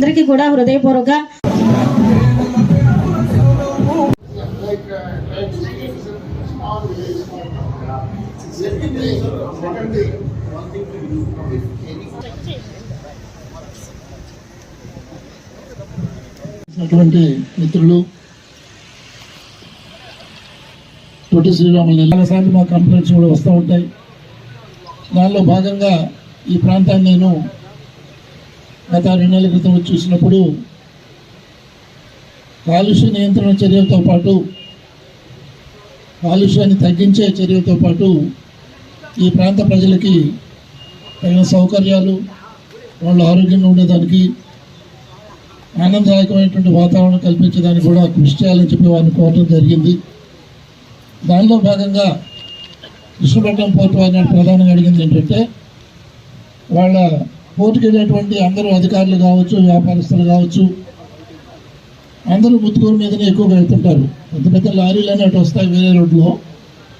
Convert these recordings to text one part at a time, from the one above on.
అందరికీ కూడా హృదయపూర్వక మిత్రులు పొట్టి శ్రీరాములు నెలసార్లు మా కంప్లైంట్స్ కూడా వస్తూ ఉంటాయి. దానిలో భాగంగా ఈ ప్రాంతాన్ని నేను గత రెండు నెలల క్రితం చూసినప్పుడు కాలుష్య నియంత్రణ చర్యలతో పాటు కాలుష్యాన్ని తగ్గించే చర్యలతో పాటు ఈ ప్రాంత ప్రజలకి తగిన సౌకర్యాలు వాళ్ళ ఆరోగ్యంగా ఉండేదానికి ఆనందదాయకమైనటువంటి వాతావరణం కల్పించడానికి కూడా కృషి చేయాలని చెప్పి వారిని కోరడం జరిగింది. దానిలో భాగంగా కృష్ణపట్నం పోర్టు వారిని ప్రధానంగా అడిగింది ఏంటంటే వాళ్ళ పోర్టుకి అందరూ అధికారులు కావచ్చు వ్యాపారస్తులు కావచ్చు అందరూ ముత్తుకూరు మీదనే ఎక్కువగా వెళ్తుంటారు. పెద్ద పెద్ద లారీలు అనేవి వస్తాయి వేరే రోడ్లో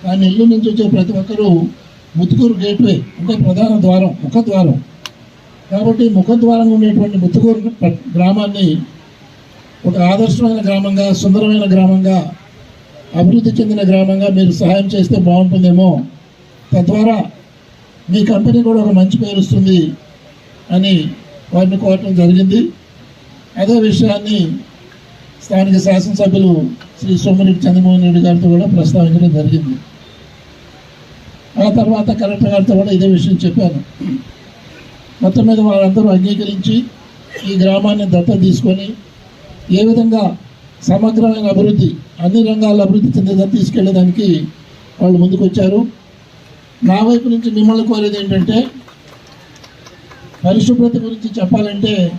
కానీ నెల్లూరు నుంచి వచ్చే ప్రతి ఒక్కరూ ముత్తుకూరు గేట్వే అంటే ప్రధాన ద్వారం ముఖ ద్వారం. కాబట్టి ముఖద్వారంగా ఉండేటువంటి ముత్తుకూరు గ్రామాన్ని ఒక ఆదర్శమైన గ్రామంగా సుందరమైన గ్రామంగా అభివృద్ధి చెందిన గ్రామంగా మీరు సహాయం చేస్తే బాగుంటుందేమో. తద్వారా మీ కంపెనీ కూడా ఒక మంచి పేరు వస్తుంది. అని వారిని కోరటం జరిగింది. అదే విషయాన్ని స్థానిక శాసనసభ్యులు శ్రీ సోమిరెడ్డి చంద్రమోహన్ రెడ్డి గారితో కూడా ప్రస్తావించడం జరిగింది. ఆ తర్వాత కలెక్టర్ గారితో కూడా ఇదే విషయం చెప్పాను. మొత్తం మీద వారందరూ అంగీకరించి ఈ గ్రామాన్ని దత్త తీసుకొని ఏ విధంగా సమగ్రమైన అభివృద్ధి అన్ని రంగాల్లో అభివృద్ధి చెందేదని తీసుకెళ్ళడానికి వాళ్ళు ముందుకు వచ్చారు నా వైపు నుంచి మిమ్మల్ని కోరేది ఏంటంటే పరిశుభ్రత గురించి చెప్పాలంటే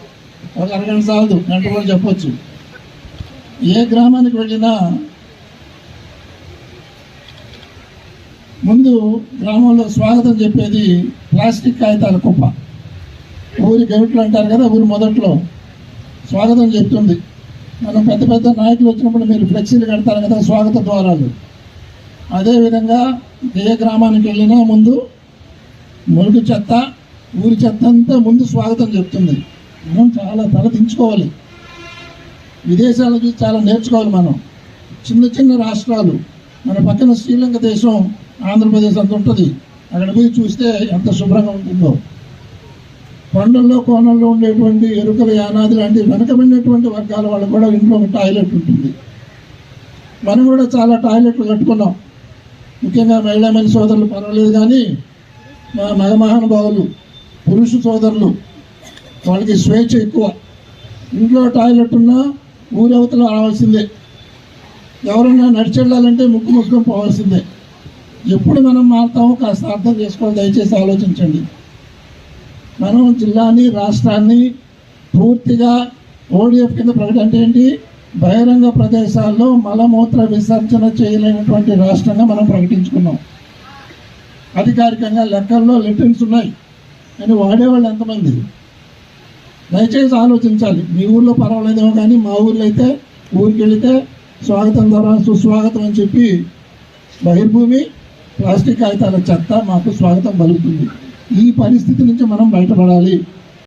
ఒక అరగంట సాలదు గంట కూడా చెప్పొచ్చు. ఏ గ్రామానికి వెళ్ళినా ముందు గ్రామంలో స్వాగతం చెప్పేది ప్లాస్టిక్ కాగితాల కుప్ప. ఊరి గవిట్లు అంటారు కదా ఊరి మొదట్లో స్వాగతం చెప్తుంది. మనం పెద్ద పెద్ద నాయకులు వచ్చినప్పుడు మీరు ఫ్లెక్సీలు కడతారు కదా స్వాగత ద్వారాలు. అదేవిధంగా ఏ గ్రామానికి వెళ్ళినా ముందు మురుగు చెత్త ఊరి చెత్తంతా ముందు స్వాగతం చెప్తుంది. మనం చాలా తల దించుకోవాలి. విదేశాల చూసి చాలా నేర్చుకోవాలి మనం. చిన్న చిన్న రాష్ట్రాలు. మన పక్కన శ్రీలంక దేశం ఆంధ్రప్రదేశ్ అంత ఉంటుంది. అక్కడ పోయి చూస్తే ఎంత శుభ్రంగా ఉంటుందో. కొండల్లో కోణల్లో ఉండేటువంటి ఎరుకల యానాది లాంటి వెనకబడినటువంటి వర్గాల వాళ్ళు కూడా ఇంట్లో ఒక టాయిలెట్ ఉంటుంది. మనం కూడా చాలా టాయిలెట్లు కట్టుకున్నాం. ముఖ్యంగా మహిళామణి సోదరులు పర్వాలేదు కానీ మా మగ మహానుభావులు పురుష సోదరులు వాళ్ళకి స్వేచ్ఛ ఎక్కువ. ఇంట్లో టాయిలెట్ ఉన్నా ఊరవతల రావాల్సిందే. ఎవరన్నా నడిచెళ్ళాలంటే ముక్కు ముక్కుని పోవాల్సిందే. ఎప్పుడు మనం మారుతామో కాస్త అర్థం చేసుకోవాలి. దయచేసి ఆలోచించండి. మనం జిల్లాని రాష్ట్రాన్ని పూర్తిగా ఓడిఎఫ్ కింద ప్రకటన అంటే ఏంటి? బహిరంగ ప్రదేశాల్లో మలమూత్ర విసర్జన చేయలేనటువంటి రాష్ట్రంగా మనం ప్రకటించుకున్నాం. అధికారికంగా లెక్కల్లో లెటర్స్ ఉన్నాయి. కానీ వాడేవాళ్ళు ఎంతమంది? దయచేసి ఆలోచించాలి. మీ ఊళ్ళో పర్వాలేదేమో కానీ మా ఊర్లో అయితే ఊరికి వెళితే స్వాగతం ద్వారా సుస్వాగతం అని చెప్పి బహిర్భూమి ప్లాస్టిక్ కాగితాల చెత్త మాకు స్వాగతం పలుకుతుంది. ఈ పరిస్థితి నుంచి మనం బయటపడాలి.